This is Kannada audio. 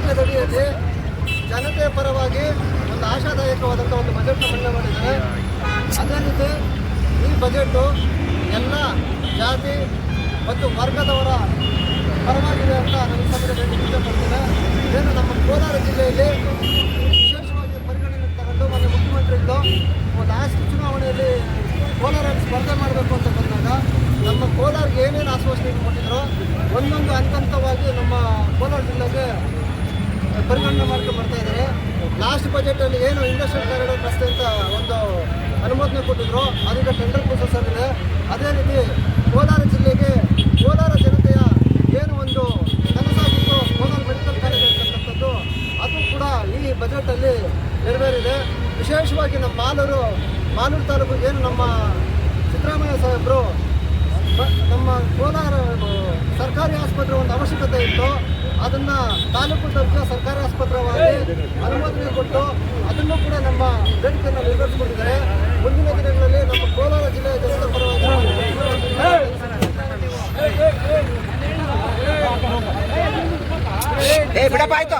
ಪಕ್ಷದಡಿಯಲ್ಲಿ ಜನತೆಯ ಪರವಾಗಿ ಒಂದು ಆಶಾದಾಯಕವಾದಂಥ ಒಂದು ಬಜೆಟ್ನ ಮಂಡನೆ ಮಾಡಿದ್ದಾರೆ. ಅದೇ ರೀತಿ ಈ ಬಜೆಟು ಎಲ್ಲ ಜಾತಿ ಮತ್ತು ವರ್ಗದವರ ಪರವಾಗಿದೆ ಅಂತ ನನ್ನ ಸಮಯದಲ್ಲಿ ಇಷ್ಟಪಡ್ತೇನೆ ಇದನ್ನು ನಮ್ಮ ಕೋಲಾರ ಜಿಲ್ಲೆಯಲ್ಲಿ ವಿಶೇಷವಾಗಿ ಪರಿಗಣನೆ ತಗೊಂಡು ಮೊನ್ನೆ ಮುಖ್ಯಮಂತ್ರಿಗಳು ಲಾಸ್ಟ್ ಚುನಾವಣೆಯಲ್ಲಿ ಕೋಲಾರ ಸ್ಪರ್ಧೆ ಮಾಡಬೇಕು ಅಂತ ಬಂದಾಗ ನಮ್ಮ ಕೋಲಾರಿಗೆ ಏನೇನು ಆಶ್ವಾಸನೆ ಕೊಟ್ಟಿದ್ರು ಒಂದೊಂದು ಹಂತ ಹಂತವಾಗಿ ನಮ್ಮ ಕೋಲಾರ ಜಿಲ್ಲೆಗೆ ಪರಿಗಣನೆ ಮಾಡ್ಕೊಂಡು ಬರ್ತಾ ಇದ್ದಾರೆ. ಲಾಸ್ಟ್ ಬಜೆಟಲ್ಲಿ ಏನು ಇಂಡಸ್ಟ್ರಿಯಲ್ ಕಾರಿಡಾರ್ ರಸ್ತೆ ಅಂತ ಒಂದು ಅನುಮೋದನೆ ಕೊಟ್ಟಿದ್ರು. ಅದೀಗ ಟೆಂಡರ್ ಪ್ರೊಸೆಸ್ ಆಗಿದೆ. ಅದೇ ರೀತಿ ಕೋಲಾರ ಜಿಲ್ಲೆಗೆ ಕೋಲಾರ ಜನತೆಯ ಏನು ಒಂದು ಕನಸಾಗಿತ್ತು, ಕೋಲಾರ ಮೆಡಿಕಲ್ ಕಾಲೇಜ್ ಅಂತಕ್ಕಂಥದ್ದು, ಅದು ಕೂಡ ಈ ಬಜೆಟಲ್ಲಿ ನೆರವೇರಿದೆ. ವಿಶೇಷವಾಗಿ ನಮ್ಮ ಮಾಲೂರು ಮಾಲೂರು ತಾಲೂಕು ಏನು ನಮ್ಮ ಸಿದ್ದರಾಮಯ್ಯ ಸಾಹೇಬರು, ನಮ್ಮ ಕೋಲಾರ ಸರ್ಕಾರಿ ಆಸ್ಪತ್ರೆ ಒಂದು ಅವಶ್ಯಕತೆ ಇತ್ತು. ಅದನ್ನ ತಾಲೂಕು ದರ್ಜೆ ಸರ್ಕಾರಿ ಆಸ್ಪತ್ರೆವಾಗಿ ಅನುಮೋದನೆ ಕೊಟ್ಟು ಅದನ್ನು ಕೂಡ ನಮ್ಮ ಬೇಡಿಕೆಯನ್ನು ನೆರವೇರಿಸಿಕೊಂಡಿದ್ದಾರೆ. ಮುಂದಿನ ದಿನಗಳಲ್ಲಿ ನಮ್ಮ ಕೋಲಾರ ಜಿಲ್ಲೆಯ ಜನತೆ ಪರವಾಗಿ ಬಿಡಪ್ಪ ಆಯ್ತು.